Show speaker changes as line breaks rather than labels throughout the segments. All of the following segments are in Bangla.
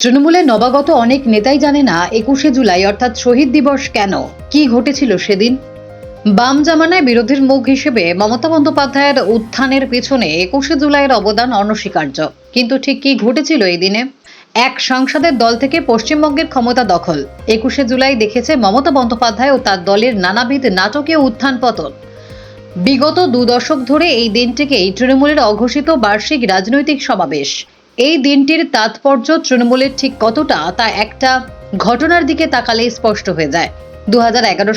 তৃণমূলের নবাগত অনেক নেতাই জানে না একুশে জুলাই অর্থাৎ শহীদ দিবস কেন? কি ঘটেছিল সেদিন? বাম জামানায় বিরোধীর মুখ হিসেবে মমতা বন্দ্যোপাধ্যায়ের উত্থানের পেছনে একুশে জুলাইয়ের অবদান অনস্বীকার্য। কিন্তু ঠিক কি ঘটেছিল এই দিনে? এক সাংসদের দল থেকে পশ্চিমবঙ্গের ক্ষমতা দখল। একুশে জুলাই দেখেছে মমতা বন্দ্যোপাধ্যায় ও তার দলের নানাবিধ নাটকীয় উত্থান পতন বিগত দু দশক ধরে এই দিনটিকেই তৃণমূলের অঘোষিত বার্ষিক রাজনৈতিক সমাবেশ। এই দিনটির তাৎপর্য তৃণমূলের ঠিক কতটা তা একটা ঘটনার দিকে তাকালে স্পষ্ট হয়ে যায়। দু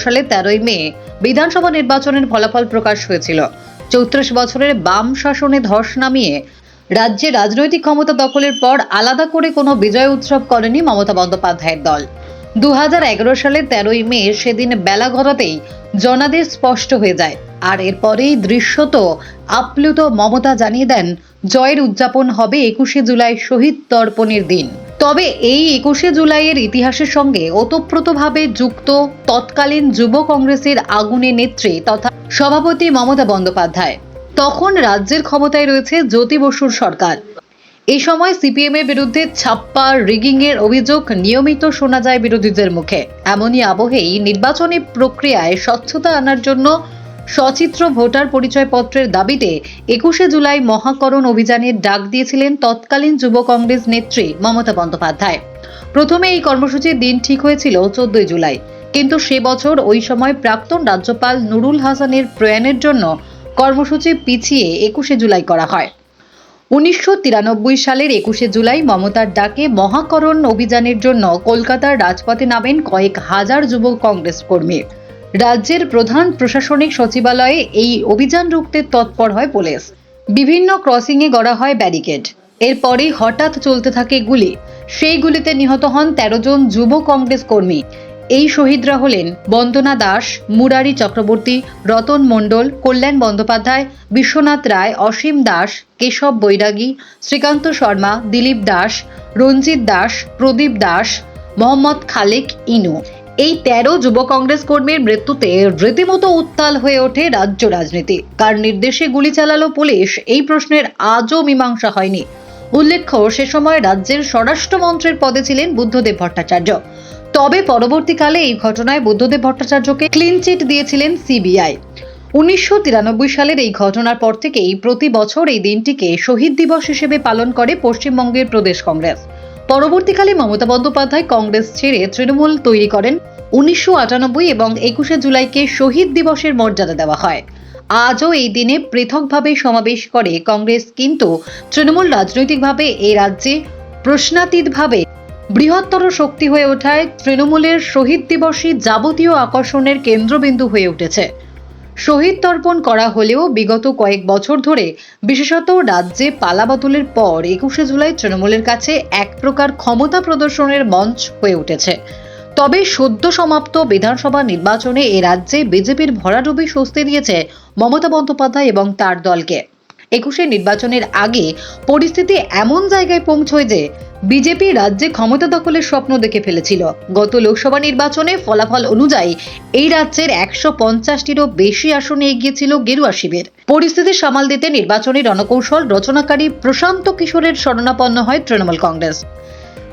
সালে তেরোই মে বিধানসভা নির্বাচনের ফলাফল প্রকাশ হয়েছিল। চৌত্রিশ বছরের বাম শাসনে ধস নামিয়ে রাজ্যে রাজনৈতিক ক্ষমতা দখলের পর আলাদা করে কোনো বিজয় উৎসব করেনি মমতা বন্দ্যোপাধ্যায়ের দল। দু সালের তেরোই মে সেদিন বেলা গড়াতেই জনাদেশ স্পষ্ট হয়ে যায়। আর এরপরেই দৃশ্যত আপ্লুত মমতা জানিয়ে দেন জয়ের উদযাপন হবে একুশে জুলাই শহীদ তর্পণের দিন। তবে এই একুশে জুলাইয়ের ইতিহাসের সঙ্গে ওতপ্রোতভাবে যুক্ত তৎকালীন যুব কংগ্রেসের আগুনে নেত্রী তথা সভাপতি মমতা বন্দ্যোপাধ্যায়। তখন রাজ্যের ক্ষমতায় রয়েছে জ্যোতি বসুর সরকার। এই সময় সিপিএম এর বিরুদ্ধে ছাপ্পা রিগিং এর অভিযোগ নিয়মিত শোনা যায় বিরোধীদের মুখে। এমনই আবহেই নির্বাচনী প্রক্রিয়ায় স্বচ্ছতা আনার জন্য সচিত্র ভোটার পরিচয়পত্রের দাবিতে একুশে জুলাই মহাকরণ অভিযানের ডাক দিয়েছিলেন তৎকালীন যুব কংগ্রেস নেত্রী মমতা বন্দ্যোপাধ্যায়। প্রথমে এই কর্মসূচির দিন ঠিক হয়েছিল চোদ্দই জুলাই। কিন্তু সে বছর ওই সময় প্রাক্তন রাজ্যপাল নুরুল হাসানের প্রয়াণের জন্য কর্মসূচি পিছিয়ে একুশে জুলাই করা হয়। উনিশশো তিরানব্বই সালের একুশে জুলাই মমতার ডাকে মহাকরণ অভিযানের জন্য কলকাতার রাজপথে নামেন কয়েক হাজার যুব কংগ্রেস কর্মী। রাজ্যের প্রধান প্রশাসনিক সচিবালয়ে এই অভিযান রুখতে তৎপর হয় পুলিশ। বিভিন্ন ক্রসিংয়ে গড়া হয় ব্যারিকেড। এরপরেই হঠাৎ চলতে থাকে গুলি। সেই গুলিতে নিহত হন তেরো জন যুব কংগ্রেস কর্মী। এই শহীদরা হলেন বন্দনা দাস, মুরারি চক্রবর্তী, রতন মণ্ডল, কল্যাণ বন্দ্যোপাধ্যায়, বিশ্বনাথ রায়, অসীম দাস, কেশব বৈরাগী, শ্রীকান্ত শর্মা, দিলীপ দাস, রঞ্জিত দাস, প্রদীপ দাস, মোহাম্মদ খালেক, ইনু। এই তেরো যুব কংগ্রেস কর্মীর মৃত্যুতে রীতিমতো উত্তাল হয়ে ওঠে রাজ্য রাজনীতি। কার নির্দেশে গুলি চালালো পুলিশ? এই প্রশ্নের আজও মীমাংসা হয়নি। উল্লেখ্য, সে সময় রাজ্যের স্বরাষ্ট্রমন্ত্রীর পদে ছিলেন বুদ্ধদেব ভট্টাচার্য। তবে পরবর্তীকালে এই ঘটনায় বুদ্ধদেব ভট্টাচার্যকে ক্লিন চিট দিয়েছিলেন সিবিআই উনিশশো তিরানব্বই সালের এই ঘটনার পর থেকেই প্রতি বছর এই দিনটিকে শহীদ দিবস হিসেবে পালন করে পশ্চিমবঙ্গের প্রদেশ কংগ্রেস। পরবর্তীকালে মমতা বন্দ্যোপাধ্যায় কংগ্রেস ছেড়ে তৃণমূল তৈরি করেন। উনিশশো আটানব্বই এবং একুশে জুলাইকে শহীদ দিবসের মর্যাদা দেওয়া হয়। আজও এই দিনে পৃথকভাবে সমাবেশ করে কংগ্রেস, কিন্তু তৃণমূল রাজনৈতিকভাবে এই রাজ্যে প্রশ্নাতীতভাবে বৃহত্তর শক্তি হয়ে ওঠায় তৃণমূলের শহীদ দিবসই যাবতীয় আকর্ষণের কেন্দ্রবিন্দু হয়ে উঠেছে। শহীদ তর্পণ করা হলেও বিগত কয়েক বছর ধরে, বিশেষত রাজ্যে পালাবদলের পর একুশে জুলাই তৃণমূলের কাছে এক প্রকার ক্ষমতা প্রদর্শনের মঞ্চ হয়ে উঠেছে। তবে সদ্য সমাপ্ত বিধানসভা নির্বাচনে এ রাজ্যে বিজেপির ভরাডুবি স্বস্তি দিয়েছে মমতা বন্দ্যোপাধ্যায় এবং তার দলকে। একুশে নির্বাচনের আগে পরিস্থিতি এমন জায়গায় পৌঁছয় যে বিজেপি রাজ্যে ক্ষমতা দখলের স্বপ্ন দেখে ফেলেছিল। গত লোকসভা নির্বাচনে ফলাফল অনুযায়ী এই রাজ্যের একশো পঞ্চাশটিরও বেশি আসনে এগিয়েছিল গেরুয়া শিবির। পরিস্থিতি সামাল দিতে নির্বাচনী রণকৌশল রচনাকারী প্রশান্ত কিশোরের শরণাপন্ন হয় তৃণমূল কংগ্রেস।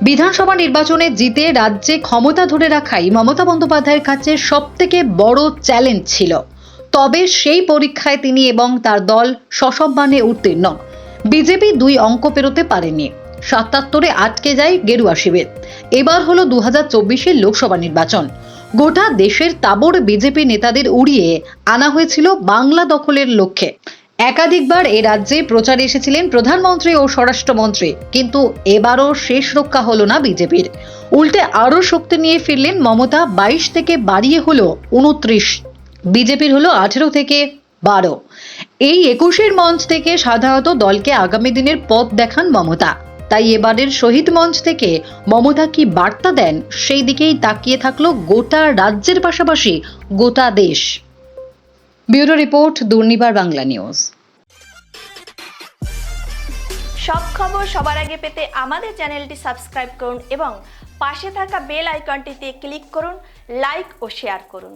বিধানসভা নির্বাচনে জিতে রাজ্যে ক্ষমতা ধরে রাখাই মমতা বন্দ্যোপাধ্যায়ের কাছে সব থেকে বড় চ্যালেঞ্জ ছিল। তবে সেই পরীক্ষায় তিনি এবং তার দল সসম্মানে উত্তীর্ণ। বিজেপি দুই অঙ্ক পেরোতে পারেনি। সাতাত্তরে আটকে যায় গেরুয়া শিবির। এবার হলো দু হাজার চব্বিশের লোকসভা নির্বাচন। গোটা দেশের তাবড় বিজেপি নেতাদের উড়িয়ে আনা হয়েছিল বাংলা দখলের লক্ষ্যে। একাধিকবার এ রাজ্যে প্রচারে এসেছিলেন প্রধানমন্ত্রী ও স্বরাষ্ট্রমন্ত্রী, কিন্তু এবারও শেষ রক্ষা হলো না বিজেপির। উল্টে আরও শক্তি নিয়ে ফিরলেন মমতা, বাইশ থেকে বাড়িয়ে হলো উনত্রিশ। বিজেপির হলো আঠেরো থেকে বারো। এই একুশের মঞ্চ থেকে সাধারণত দলকে আগামী দিনের পথ দেখান মমতা। তাই এবারের শহীদ মঞ্চ থেকে মমতা কি বার্তা দেন? সেই দিকেই তাকিয়ে থাকল গোটা রাজ্যের পাশাপাশি গোটা দেশ। Bureau report, Durnibar Bangla news.
সব খবর সবার আগে পেতে আমাদের চ্যানেলটি সাবস্ক্রাইব করুন এবং পাশে থাকা বেল আইকনটিতে ক্লিক করুন, লাইক ও শেয়ার করুন।